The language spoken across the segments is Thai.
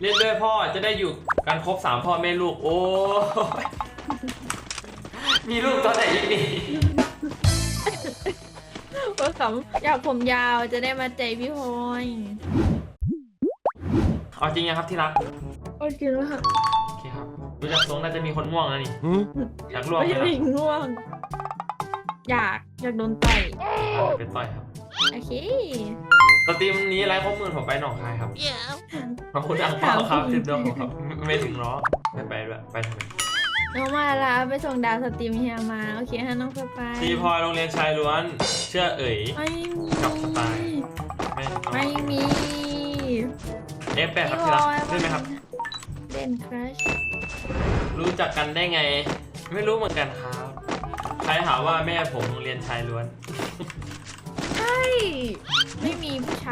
เล่นด้วยพ่อจะได้อยู่กันครบสามพ่อแม่ลูก โอ้ยมีลูกตอนไหนอีกนี่ก็ขำอยากผมยาวจะได้มาใจพี่พลอยเอาจริงยังครับที่รักโอ้จริงแล้วค่ะโอเคครับดูจากทรงน่าจะมีคนง่วงแล้วนี่อยากร่วงไม่ไหมได้ล่ะง่วง อยากอยากโดนต่อยเอาไปต่อยครับ โอเค สตรีมนี้ไลฟ์ครบหมื่นผมไปหนองคายครับขอบคุณอังเปาครับติดดวงผมครับไม่ไม่ถึงล้อไม่ไปด้วยไปทำไมน้องมาละไปส่งดาวสตรีมเฮียมาโอเคฮะน้องไปไปตีพลอยโรงเรียนชายล้วน เชื่อเอ๋ยไม่มีกับสไตล์ไม่เอาไม่มีเอฟแปดครับที่รักเล่นไหมครับเล่นครัชรู้จักกันได้ไง ไม่รู้เหมือนกันครับ ใครหาว่าแม่ผมโรงเรียนชายล้วนใช่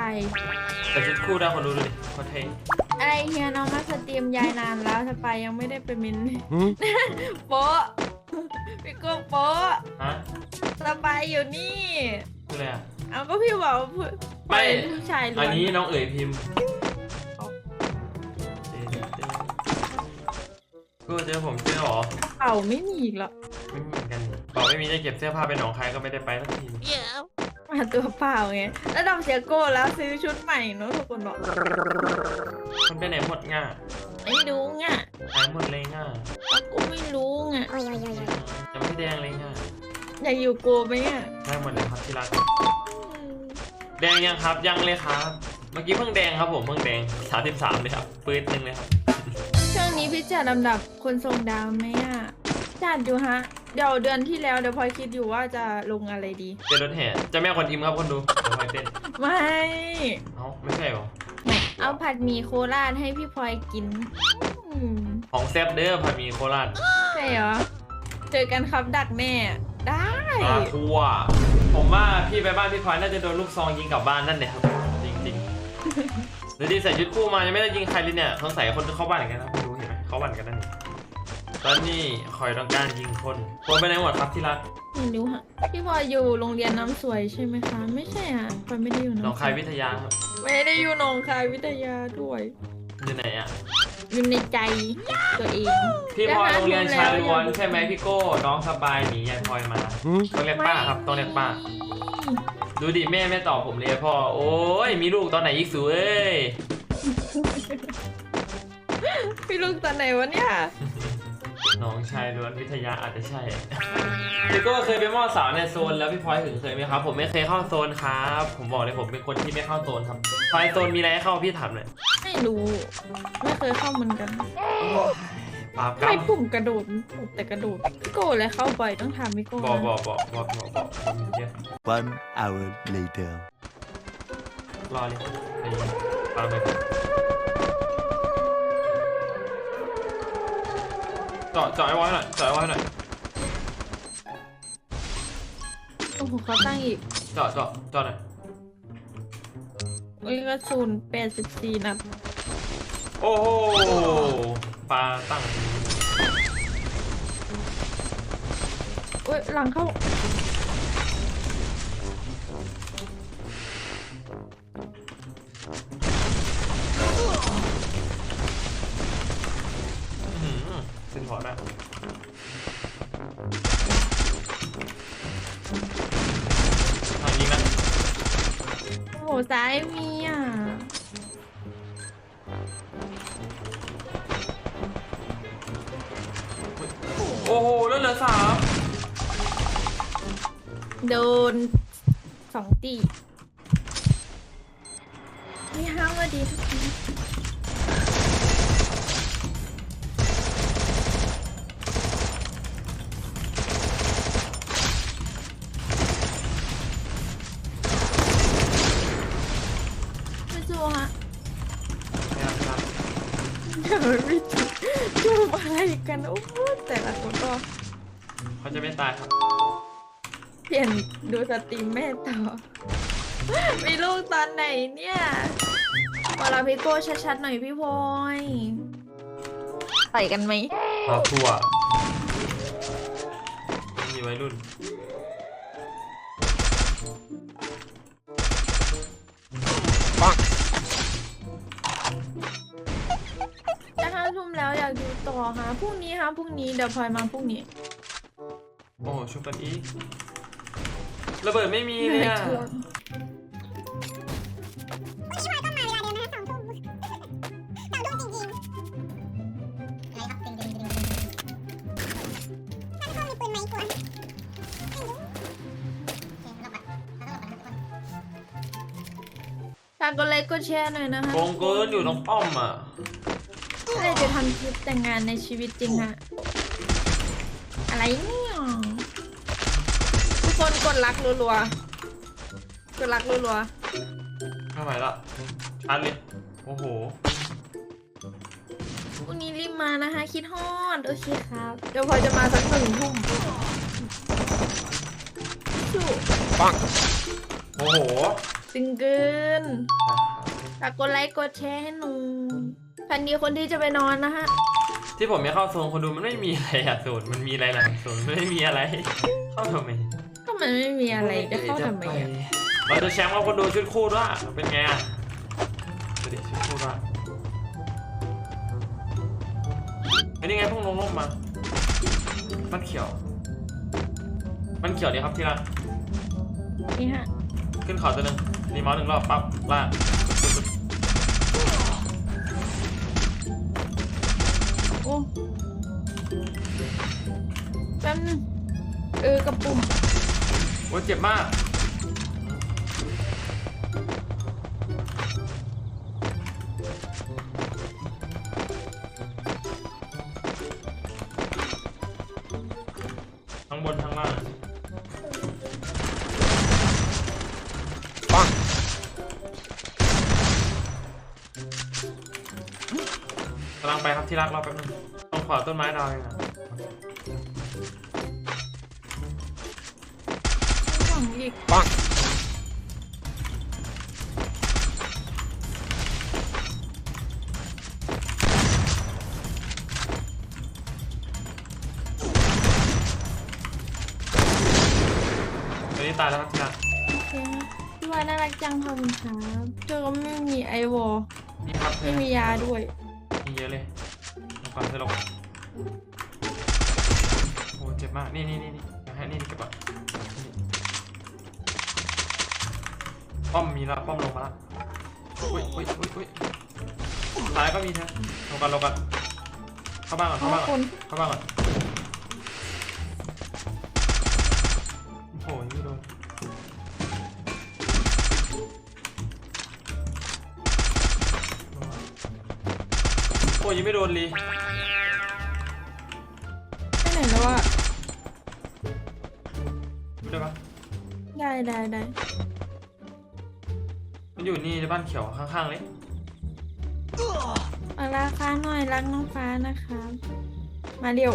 ไม่มีผู้ชายแต่ชุดคู่ได้คนรู้ดูดิโคตรเท่อะไรเฮียน้องมาสตรีมยายนานแล้วสปายยังไม่ได้ไปมินโป๊ะพี่โก้โป๊ะฮะสปายอยู่นี่คืออะไรอะเอาก็พี่บอกว่าผู้ไม่ผู้ชายล้วนอันนี้น้องเอ๋ยพิมพ์กูเจอผมเจอหรอ เป่าไม่มีอีกหรอกไม่มีเหมือนกันบอกไม่มีจะเก็บเสื้อผ้าไปหนองคายก็ไม่ได้ไปสักที มาตัวเปล่าไง แล้วดอกเสียโก้แล้วซื้อชุดใหม่เนอะทุกคนบอกมันไปไหนหมดง่าไม่รู้ไงหายหมดเลยง่าแล้วกูไม่รู้ไงจะไม่แดงเลยง่าอยากอยู่กูไหมอะได้หมดเลยครับที่รัก แดงยังครับยังเลยครับ เมื่อกี้เพิ่งแดงครับผมเพิ่งแดง33เลยครับปืนหนึ่งเลยครับ ช่วงนี้พี่จัดลำดับคนทรงดาวไหมอะจัดอยู่ฮะ เดี๋ยวเดือนที่แล้วเดี๋ยวพลอยคิดอยู่ว่าจะลงอะไรดี เจอรถแห่เจะแม่คนอิมครับคนดูเดี๋ยวไปเต้นไม่เอ้าไม่ใช่หรอเอาผัดหมี่โคราชให้พี่พลอยกินอืมของแซบเด้อผัดหมี่โคราชใช่เหรอเจอกันครับดักแน่ได้ปลาทัวผมว่าพี่ไปบ้านพี่พลอยน่าจะโดนลูกซองยิงกลับบ้านนั่นเลยครับจริงๆหรือดีใส่ชุดคู่มายังไม่ได้ยิงใครเลยเนี่ยสงสัยคนจะเข้าบ้านกันนะคุณดูเห็นไหมเข้าบ้านกันนั่นนี่ ตอนนี้คอยต้องการยิงคนคนไปไหนหมดครับที่รักไม่รู้ฮะพี่พลอยอยู่โรงเรียนน้ำสวยใช่ไหมคะ ไม่ใช่ฮะพลอยไม่ได้อยู่หนองน้ำสคาวยยวิทยาครับไม่ได้อยู่หนองคายวิทยาด้วยอยู่ไหนอะอยู่ในใจตัวเองพี่พลอยโรงเรียนชายล้วนแล้วใช่ไหมพี่โก้น้องสบายหนียายพลอยมาต้องเรียกป้าครับต้องเรียกป้า ดูดิแม่ไม่ตอบผมเลยพ่อโอ้ยมีลูกตอนไหนอีกสูเอ้ยพี่ลูกตอนไหนวะเนี่ย น้องชายล้วนวิทยาอาจจะใช่พี่โก้เคยไปมอสาวในโซนแล้วพี่พลอยถึงเคยไหมครับ ผมไม่เคยเข้าโซนครับ ผมบอกเลยผมเป็นคนที่ไม่เข้าโซนครับพลอยโซนมีอะไรให้เข้าพี่ถามหน่อยไม่รู้ ไม่เคยเข้าเหมือนกันปราบกรรไม่มปุ่มกระโดดปุ่มแต่กระโดดพี่โก้เลยเข้าบ่อยต้องถามพี่โก้บอกนะบอกบอกบอกบอกบอกผมเยอะ One hour later. รอเลยไอ้ปาไปก่อน จาะเจาะไอ้ไว้หน่อยเจาะไอ้ไว้หน่อยโอ้โหเขาตั้งอีกเจาะเจาะเจาะหน่อยเอ้ยกระสุนแปดสิบสี่นัดโอ้โหปลาตั้ง เอ้ยหลังเข้า อขึ้นพอได้ทางยิงนะโอ้โหซ้ายมีอะโอ้โหแล้วเหลือสามโดนสองตีไม่ห้ามว่าดีทุกที ไม่สู้ฮะไม่เอาไม่เอาเดี๋ยวไม่ถูกจูบอะไรกันโอ้โหแต่ละคนก็เขาจะไม่ตายครับ เปลี่ยนดูสตรีมแม่ต่อ มีลูกตอนไหนเนี่ยมาลาพี่โก้ชัดๆหน่อยพี่พลอยต่อยกันไหมปลาทัวมีวัยรุ่น แล้วอยากดูต่อค่ะพรุ่งนี้ค่ะพรุ่งนี้เดี๋ยวพลอยมาพรุ่งนี้โอ้โหชุบกันอีกระเบิดไม่มีเลยอะชวนฝากกดไลค์กดแชร์หน่อยนะคะโกงเกินอยู่ตรงป้อมอะ ก็เลยจะทำคลิปแต่งงานในชีวิตจริงฮะอะไรเนี่ยทุกคนกดรักรัวๆกดรักรัวไม่ไหวละชาร์จเลยโอ้โห ๆพรุ่งนี้รีบมานะคะ คิดฮอดโอเคครับเดี๋ยวพลอยจะมาสักหนึ่งทุ่มสู้โอ้โห ตึงเกินฝากกดไลค์กดแชร์ให้หนู พันดีคนที่จะไปนอนนะฮะ ที่ผมไม่เข้าโซนคนดูมันไม่มีอะไรอะโซนมันมีอะไรหลังโซนมันไม่มีอะไร เข้าทำไมก็มันไม่มีอะไรจะเข้าทำไมอะเราจะแชมป์กับคนดูชุดคู่ด้วยเป็นไงอะดูดิชุดคู่ด้วยไอ้นี่ไงพวกลงลงมามันเขียว มันเขียวดีครับที่รักนี่ฮะขึ้นเขาตัวหนึ่งรีเมาส์หนึ่งรอบปั๊บล่าง แป๊บนึงเออกระปุ่มโอ้เจ็บมาก กำลังไปครับที่รักรอแป๊บนึงต้องขวาต้นไม้ดาวเองอะหวังอีกตัวนี้ตายแล้วครับที่รักโอเคฮะพี่วายน่ารักจังขอบคุณครับเจอก็ไม่มีไอวอลนี่ครับ ไม่มียาด้วย มีเยอะเลยลงก่อนเธอลงโอ้เจ็บมาก นี่นี่นี่นี่เดี๋ยวให้นี่เก็บก่อนนี่ป้อมมีแล้วป้อมลงมาแล้วอุ้ยอุ้ยอุ้ยอุ้ยซ้ายก็มีเธอลงกันลงกันเข้าบ้านก่อนเพเข้าราะบ้านคก่อนนเข้าบ้านก่อน โอ้ยยังไม่โดนเลยไปไหนแล้วอะได้ปะได้ได้ได้มันอยู่นี่ในบ้านเขียวข้างๆเลยมาราคาหน่อยรักน้องฟ้านะคะมาเร็ว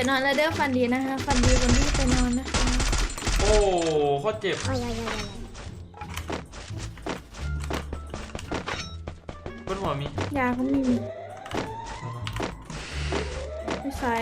ไปนอนแล้วเด้อฟันดีนะคะฟันดีวันที่ไปนอนนะคะโอ้โคตรเจ็บบนหัวมียาเขาไม่มีไม่ใช่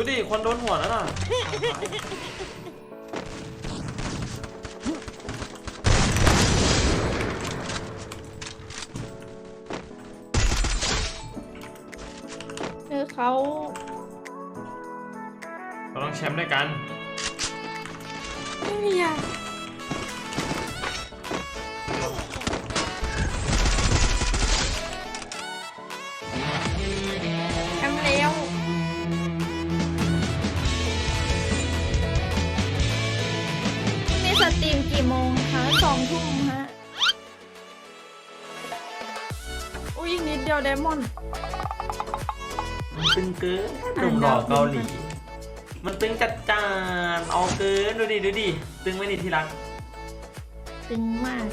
ดูดิคนโดนหัวแล้วน่ะเออเขาเราต้องแชมป์ด้วยกันไม่มียา ดเดียวเดมอน มันตึงเกินหนุ่มหล่อเกาหลี มันตึงจัดจานเอาเกินดูดิดูดิตึงไหมนี่ที่รัก จริงมาก